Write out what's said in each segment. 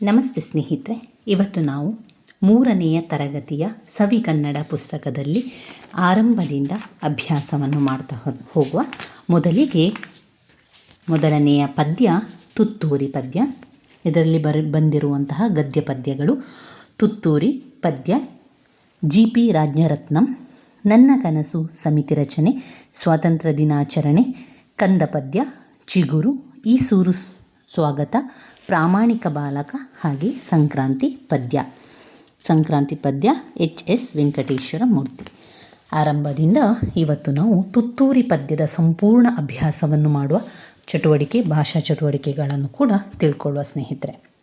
ನಮಸ್ತೆ ಸ್ನೇಹಿತರೆ, ಇವತ್ತು ನಾವು ಮೂರನೆಯ ತರಗತಿಯ ಸವಿಗನ್ನಡ ಪುಸ್ತಕದಲ್ಲಿ ಆರಂಭದಿಂದ ಅಭ್ಯಾಸವನ್ನು ಮಾಡ್ತಾ ಹೋಗುವ ಮೊದಲಿಗೆ ಮೊದಲನೆಯ ಪದ್ಯ ತುತ್ತೂರಿ ಪದ್ಯ. ಇದರಲ್ಲಿ ಬರ, ಬಂದಿರುವಂತಹ ಗದ್ಯ ಪದ್ಯಗಳು ತುತ್ತೂರಿ ಪದ್ಯ ಜಿ ಪಿ ರಾಜ್ಞರತ್ನಂ ನನ್ನ ಕನಸು ಸಮಿತಿ ರಚನೆ, ಸ್ವಾತಂತ್ರ್ಯ ದಿನಾಚರಣೆ, ಕಂದ ಪದ್ಯ, ಚಿಗುರು ಈ ಸೂರು ಸ್ವಾಗತ ಪ್ರಾಮಾಣಿಕ ಬಾಲಕ ಹಾಗೆ ಸಂಕ್ರಾಂತಿ ಪದ್ಯ. ಸಂಕ್ರಾಂತಿ ಪದ್ಯ ಎಚ್ ಎಸ್ ವೆಂಕಟೇಶ್ವರ ಮೂರ್ತಿ. ಆರಂಭದಿಂದ ಇವತ್ತು ನಾವು ತುತ್ತೂರಿ ಪದ್ಯದ ಸಂಪೂರ್ಣ ಅಭ್ಯಾಸವನ್ನು ಮಾಡುವ ಚಟುವಟಿಕೆ, ಭಾಷಾ ಚಟುವಟಿಕೆಗಳನ್ನು ಕೂಡ ತಿಳ್ಕೊಳ್ಳುವ ಸ್ನೇಹಿತರೆ.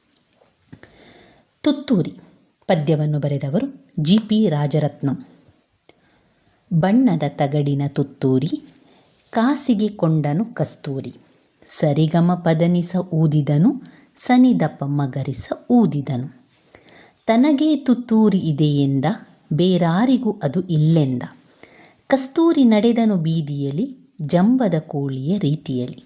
ತುತ್ತೂರಿ ಪದ್ಯವನ್ನು ಬರೆದವರು ಜಿ ಪಿ ರಾಜರತ್ನಂ. ಬಣ್ಣದ ತಗಡಿನ ತುತ್ತೂರಿ, ಕಾಸಿಗೆ ಕೊಂಡನು ಕಸ್ತೂರಿ. ಸರಿಗಮ ಪದನಿಸ ಊದಿದನು ಸನಿದಪ ಮಗರಿಸ ಊದಿದನು. ತನಗೇ ತುತ್ತೂರಿ ಇದೆಯೆಂದ ಬೇರಾರಿಗೂ ಅದು ಇಲ್ಲೆಂದ. ಕಸ್ತೂರಿ ನಡೆದನು ಬೀದಿಯಲ್ಲಿ, ಜಂಬದ ಕೋಳಿಯ ರೀತಿಯಲ್ಲಿ.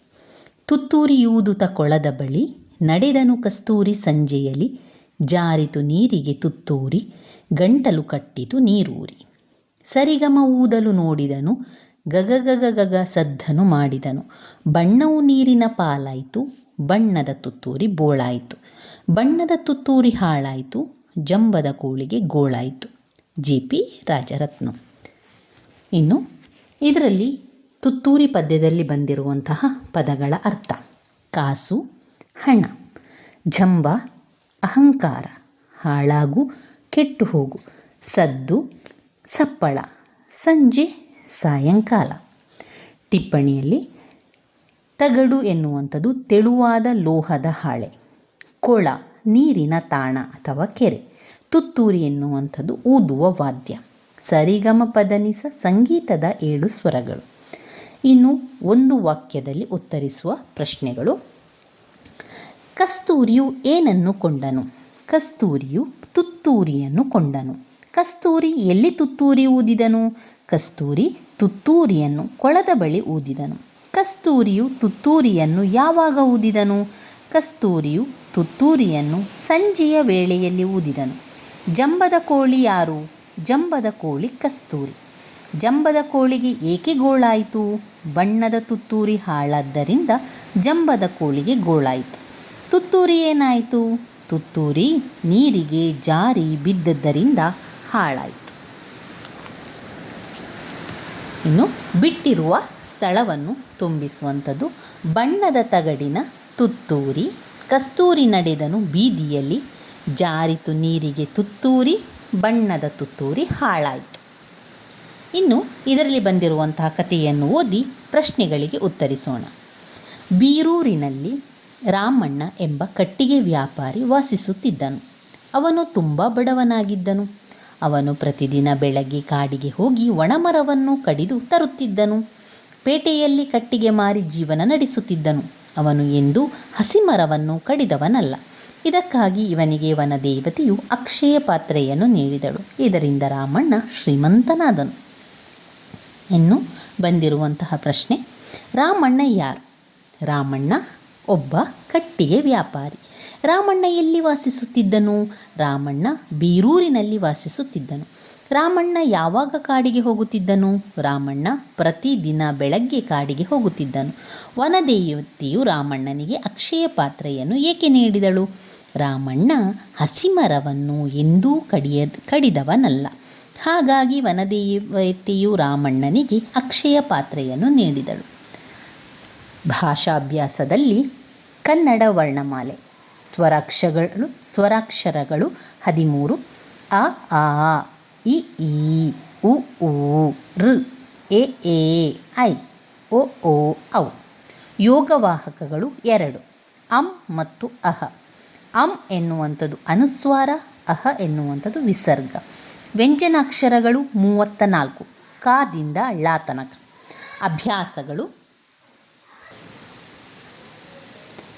ತುತ್ತೂರಿಯೂದುತ ಕೊಳದ ಬಳಿ, ನಡೆದನು ಕಸ್ತೂರಿ ಸಂಜೆಯಲ್ಲಿ, ಜಾರಿತು ನೀರಿಗೆ ತುತ್ತೂರಿ, ಗಂಟಲು ಕಟ್ಟಿತು ನೀರೂರಿ. ಸರಿಗಮ ಊದಲು ನೋಡಿದನು, ಗಗಗಗಗಗ ಸದ್ದನು ಮಾಡಿದನು. ಬಣ್ಣವು ನೀರಿನ ಪಾಲಾಯಿತು ಬಣ್ಣದ ತುತ್ತೂರಿ ಬೋಳಾಯಿತು. ಬಣ್ಣದ ತುತ್ತೂರಿ ಹಾಳಾಯಿತು, ಜಂಬದ ಕೋಳಿಗೆ ಗೋಳಾಯಿತು. G P Rajaratna. ಇನ್ನು ಇದರಲ್ಲಿ ತುತ್ತೂರಿ ಪದ್ಯದಲ್ಲಿ ಬಂದಿರುವಂತಹ ಪದಗಳ ಅರ್ಥ. ಕಾಸು, ಹಣ. ಜಂಬ, ಅಹಂಕಾರ. ಹಾಳಾಗು ಕೆಟ್ಟು ಹೋಗು ಸದ್ದು, ಸಪ್ಪಳ. ಸಂಜೆ, ಸಾಯಂಕಾಲ. ಟಿಪ್ಪಣಿಯಲ್ಲಿ ತಗಡು ಎನ್ನುವಂಥದ್ದು ತೆಳುವಾದ ಲೋಹದ ಹಾಳೆ. ಕೊಳ, ನೀರಿನ ತಾಣ ಅಥವಾ ಕೆರೆ. ತುತ್ತೂರಿ ಎನ್ನುವಂಥದ್ದು ಊದುವ ವಾದ್ಯ. ಸರಿಗಮ ಪದನಿಸ ಸಂಗೀತದ ಏಳು ಸ್ವರಗಳು. ಇನ್ನು ಒಂದು ವಾಕ್ಯದಲ್ಲಿ ಉತ್ತರಿಸುವ ಪ್ರಶ್ನೆಗಳು. ಕಸ್ತೂರಿಯು ಏನನ್ನು ಕೊಂಡನು? ಕಸ್ತೂರಿಯು ತುತ್ತೂರಿಯನ್ನು ಕೊಂಡನು. ಕಸ್ತೂರಿ ಎಲ್ಲಿ ತುತ್ತೂರಿ ಊದಿದನು? ಕಸ್ತೂರಿ ತುತ್ತೂರಿಯನ್ನು ಕೊಳದ ಬಳಿ ಊದಿದನು. ಕಸ್ತೂರಿಯು ತುತ್ತೂರಿಯನ್ನು ಯಾವಾಗ ಊದಿದನು? ಕಸ್ತೂರಿಯು ತುತ್ತೂರಿಯನ್ನು ಸಂಜೆಯ ವೇಳೆಯಲ್ಲಿ ಊದಿದನು. ಜಂಬದ ಕೋಳಿ ಯಾರು? ಜಂಬದ ಕೋಳಿ ಕಸ್ತೂರಿ. ಜಂಬದ ಕೋಳಿಗೆ ಏಕೆ ಗೋಳಾಯಿತು? ಬಣ್ಣದ ತುತ್ತೂರಿ ಹಾಳಾದ್ದರಿಂದ ಜಂಬದ ಕೋಳಿಗೆ ಗೋಳಾಯಿತು. ತುತ್ತೂರಿ ಏನಾಯಿತು? ತುತ್ತೂರಿ ನೀರಿಗೆ ಜಾರಿ ಬಿದ್ದದ್ದರಿಂದ ಹಾಳಾಯಿತು. ಇನ್ನು ಬಿಟ್ಟಿರುವ ಸ್ಥಳವನ್ನು ತುಂಬಿಸುವಂಥದ್ದು. ಬಣ್ಣದ ತಗಡಿನ ತುತ್ತೂರಿ, ಕಸ್ತೂರಿ ನಡೆದನು ಬೀದಿಯಲ್ಲಿ. ಜಾರಿತು ನೀರಿಗೆ ತುತ್ತೂರಿ, ಬಣ್ಣದ ತುತ್ತೂರಿ ಹಾಳಾಯಿತು. ಇನ್ನು ಇದರಲ್ಲಿ ಬಂದಿರುವಂತಹ ಕಥೆಯನ್ನು ಓದಿ ಪ್ರಶ್ನೆಗಳಿಗೆ ಉತ್ತರಿಸೋಣ. ಬೀರೂರಿನಲ್ಲಿ ರಾಮಣ್ಣ ಎಂಬ ಕಟ್ಟಿಗೆ ವ್ಯಾಪಾರಿ ವಾಸಿಸುತ್ತಿದ್ದನು. ಅವನು ತುಂಬ ಬಡವನಾಗಿದ್ದನು. ಅವನು ಪ್ರತಿದಿನ ಬೆಳಗ್ಗೆ ಕಾಡಿಗೆ ಹೋಗಿ ಒಣಮರವನ್ನು ಕಡಿದು ತರುತ್ತಿದ್ದನು. ಪೇಟೆಯಲ್ಲಿ ಕಟ್ಟಿಗೆ ಮಾರಿ ಜೀವನ ನಡೆಸುತ್ತಿದ್ದನು. ಅವನು ಎಂದೂ ಹಸಿಮರವನ್ನು ಕಡಿದವನಲ್ಲ. ಇದಕ್ಕಾಗಿ ಇವನಿಗೆ ವನದೇವತೆಯು ಅಕ್ಷಯ ಪಾತ್ರೆಯನ್ನು ನೀಡಿದಳು. ಇದರಿಂದ ರಾಮಣ್ಣ ಶ್ರೀಮಂತನಾದನು. ಇನ್ನು ಬಂದಿರುವಂತಹ ಪ್ರಶ್ನೆ, ರಾಮಣ್ಣ ಯಾರು? ರಾಮಣ್ಣ ಒಬ್ಬ ಕಟ್ಟಿಗೆ ವ್ಯಾಪಾರಿ. ರಾಮಣ್ಣ ಎಲ್ಲಿ ವಾಸಿಸುತ್ತಿದ್ದನು? ರಾಮಣ್ಣ ಬೀರೂರಿನಲ್ಲಿ ವಾಸಿಸುತ್ತಿದ್ದನು. ರಾಮಣ್ಣ ಯಾವಾಗ ಕಾಡಿಗೆ ಹೋಗುತ್ತಿದ್ದನು? ರಾಮಣ್ಣ ಪ್ರತಿದಿನ ಬೆಳಗ್ಗೆ ಕಾಡಿಗೆ ಹೋಗುತ್ತಿದ್ದನು. ವನದೇವತೆಯು ರಾಮಣ್ಣನಿಗೆ ಅಕ್ಷಯ ಪಾತ್ರೆಯನ್ನು ಏಕೆ ನೀಡಿದಳು? ರಾಮಣ್ಣ ಹಸಿಮರವನ್ನು ಎಂದೂ ಕಡಿಯ, ಕಡಿದವನಲ್ಲ. ಹಾಗಾಗಿ ವನದೇವತೆಯು ರಾಮಣ್ಣನಿಗೆ ಅಕ್ಷಯ ಪಾತ್ರೆಯನ್ನು ನೀಡಿದಳು. ಭಾಷಾಭ್ಯಾಸದಲ್ಲಿ ಕನ್ನಡ ವರ್ಣಮಾಲೆ. ಸ್ವರಾಕ್ಷರಗಳು ಸ್ವರಾಕ್ಷರಗಳು ಹದಿಮೂರು. ಅ ಆ. ಇ ಇ ಉ ಊ ಋ ಎ ಎ ಐ ಒ ಓ ಔ ಯೋಗವಾಹಕಗಳು ಎರಡು. ಅಂ ಮತ್ತು ಅಹ. ಅಂ ಎನ್ನುವಂಥದ್ದು ಅನುಸ್ವಾರ, ಅಹ ಎನ್ನುವಂಥದ್ದು ವಿಸರ್ಗ. ವ್ಯಂಜನಾಕ್ಷರಗಳು ಮೂವತ್ತ ನಾಲ್ಕು. ಕಾದಿಂದ ಳ ಅಭ್ಯಾಸಗಳು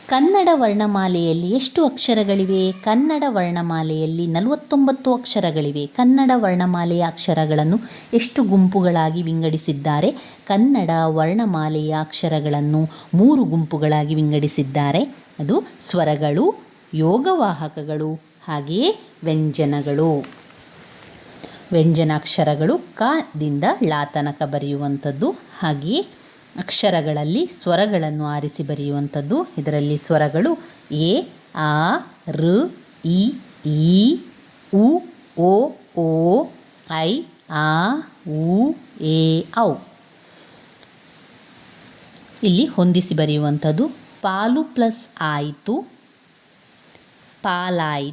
ಕನ್ನಡ ವರ್ಣಮಾಲೆಯಲ್ಲಿ ಎಷ್ಟು ಅಕ್ಷರಗಳಿವೆ? ಕನ್ನಡ ವರ್ಣಮಾಲೆಯಲ್ಲಿ ನಲವತ್ತೊಂಬತ್ತು ಅಕ್ಷರಗಳಿವೆ. ಕನ್ನಡ ವರ್ಣಮಾಲೆಯ ಅಕ್ಷರಗಳನ್ನು ಎಷ್ಟು ಗುಂಪುಗಳಾಗಿ ವಿಂಗಡಿಸಿದ್ದಾರೆ? ಕನ್ನಡ ವರ್ಣಮಾಲೆಯ ಅಕ್ಷರಗಳನ್ನು ಮೂರು ಗುಂಪುಗಳಾಗಿ ವಿಂಗಡಿಸಿದ್ದಾರೆ. ಅದು ಸ್ವರಗಳು, ಯೋಗವಾಹಕಗಳು, ಹಾಗೆಯೇ ವ್ಯಂಜನಗಳು. ವ್ಯಂಜನಾಕ್ಷರಗಳು ಕ ದಿಂದ ಬರೆಯುವಂಥದ್ದು. ಹಾಗೆಯೇ ಅಕ್ಷರಗಳಲ್ಲಿ ಸ್ವರಗಳನ್ನು ಆರಿಸಿ ಬರೆಯುವಂಥದ್ದು. ಇದರಲ್ಲಿ ಸ್ವರಗಳು ಎ, ಆ ಋ ಇ, ಈ, ಉ, ಓ ಓ, ಐ, ಆ ಉ ಎ, ಔ. ಇಲ್ಲಿ ಹೊಂದಿಸಿ ಬರೆಯುವಂಥದ್ದು ಪಾಲು ಪ್ಲಸ್ ಆಯಿತು, ಪಾಲಾಯಿ,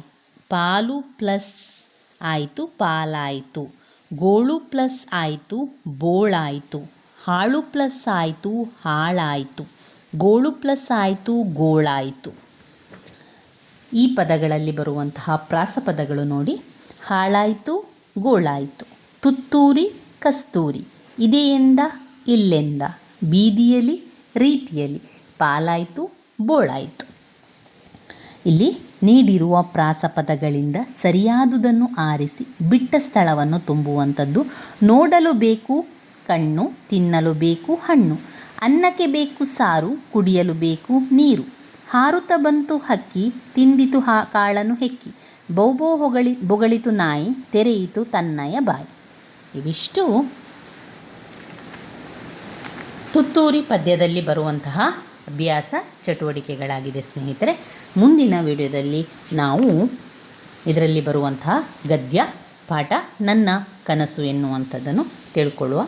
ಪಾಲು ಪ್ಲಸ್ ಆಯಿತು, ಪಾಲಾಯಿತು. ಗೋಳು ಪ್ಲಸ್ ಆಯಿತು, ಬೋಳಾಯಿತು. ಹಾಳು ಪ್ಲಸ್ ಆಯಿತು, ಹಾಳಾಯಿತು. ಗೋಳು ಪ್ಲಸ್ ಆಯಿತು, ಗೋಳಾಯಿತು. ಈ ಪದಗಳಲ್ಲಿ ಬರುವಂತಹ ಪ್ರಾಸಪದಗಳು ನೋಡಿ. ಹಾಳಾಯಿತು, ಗೋಳಾಯಿತು. ತುತ್ತೂರಿ, ಕಸ್ತೂರಿ. ಇದೆಯೆಂದ, ಇಲ್ಲೆಂದ. ಬೀದಿಯಲ್ಲಿ, ರೀತಿಯಲ್ಲಿ. ಪಾಲಾಯಿತು, ಬೋಳಾಯಿತು. ಇಲ್ಲಿ ನೀಡಿರುವ ಪ್ರಾಸಪದಗಳಿಂದ ಸರಿಯಾದುದನ್ನು ಆರಿಸಿ ಬಿಟ್ಟ ಸ್ಥಳವನ್ನು ತುಂಬುವಂಥದ್ದು ನೋಡಲು ಬೇಕು ಕಣ್ಣು, ತಿನ್ನಲು ಬೇಕು ಹಣ್ಣು. ಅನ್ನಕ್ಕೆ ಬೇಕು ಸಾರು, ಕುಡಿಯಲು ಬೇಕು ನೀರು. ಹಾರುತ್ತ ಬಂತು ಹಕ್ಕಿ, ತಿಂದಿತು ಹಾ ಕಾಳನು ಹೆಕ್ಕಿ. ಬೌಬೋ ಹೊಗಳಿ, ಬೊಗಳಿತು ನಾಯಿ, ತೆರೆಯಿತು ತನ್ನಯ ಬಾಯಿ. ಇವಿಷ್ಟು ತುತ್ತೂರಿ ಪದ್ಯದಲ್ಲಿ ಬರುವಂತಹ ಅಭ್ಯಾಸ, ಚಟುವಟಿಕೆಗಳಾಗಿದೆ ಸ್ನೇಹಿತರೆ. ಮುಂದಿನ ವಿಡಿಯೋದಲ್ಲಿ ನಾವು ಇದರಲ್ಲಿ ಬರುವಂತಹ ಗದ್ಯ, ಪಾಠ, ನನ್ನ ಕನಸು ಎನ್ನುವಂಥದ್ದನ್ನು ತಿಳ್ಕೊಳ್ಳುವ